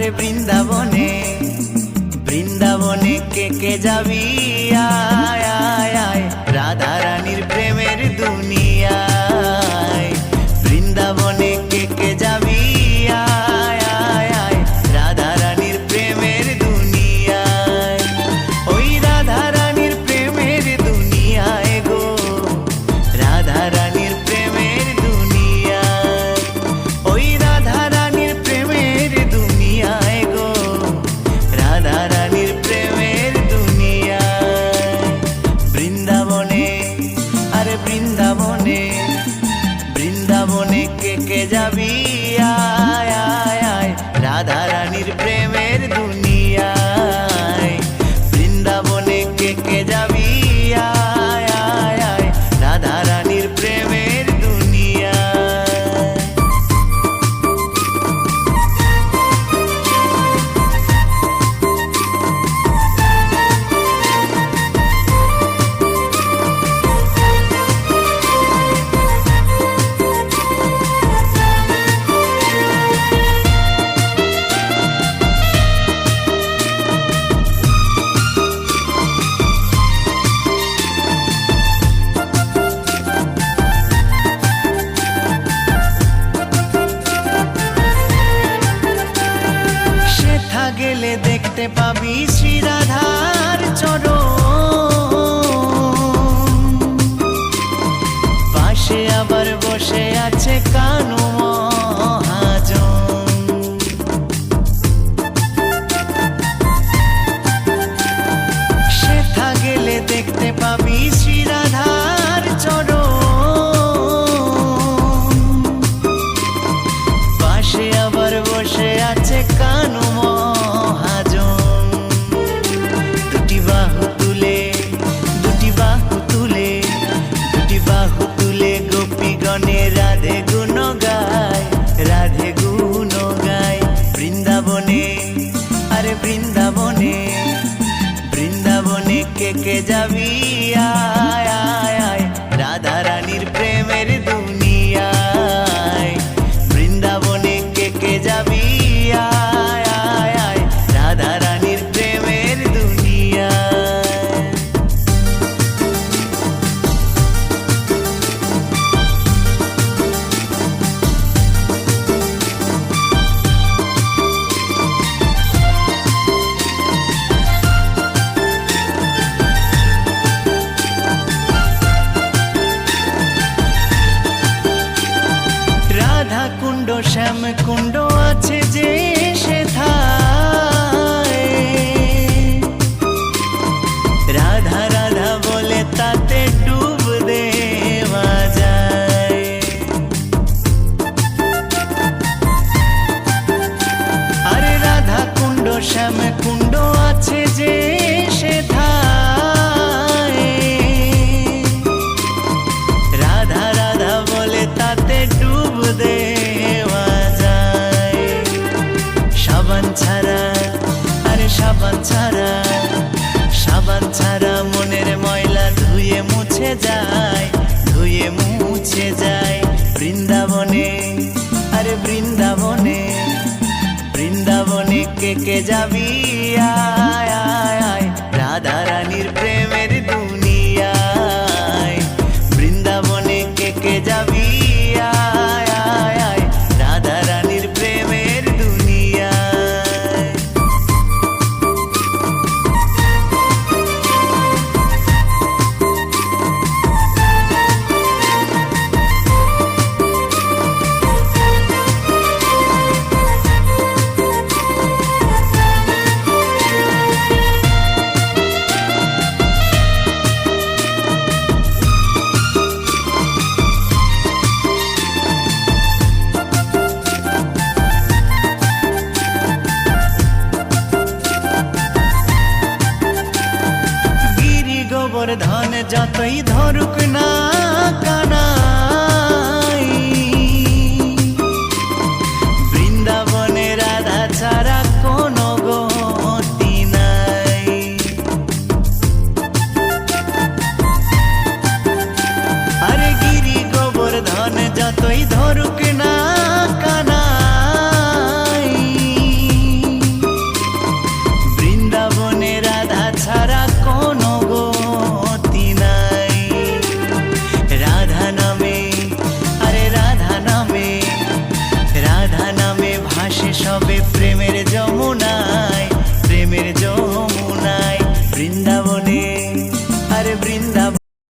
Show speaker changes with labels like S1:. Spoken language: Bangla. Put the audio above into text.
S1: আর বৃন্দাবনে বৃন্দাবনে কে কে যাবি? আয়। বৃন্দাবনে বৃন্দাবনে কে কে যাবিয়া গেলে দেখতে পাবি শ্রীরাধার চর পাশে আবার বসে আছে কানু গেলে দেখতে পাবি শ্রীরাধার পাশে আবার বসে আছে Kanu que, que ya había. সাবান ছাড়া, আরে সাবান ছাড়া সাবান ছাড়া মনের ময়লা ধুয়ে মুছে যায়, ধুয়ে মুছে যায় বৃন্দাবনে। আরে বৃন্দাবনে বৃন্দাবনে কে কে যাবি? আয় যতই ধরু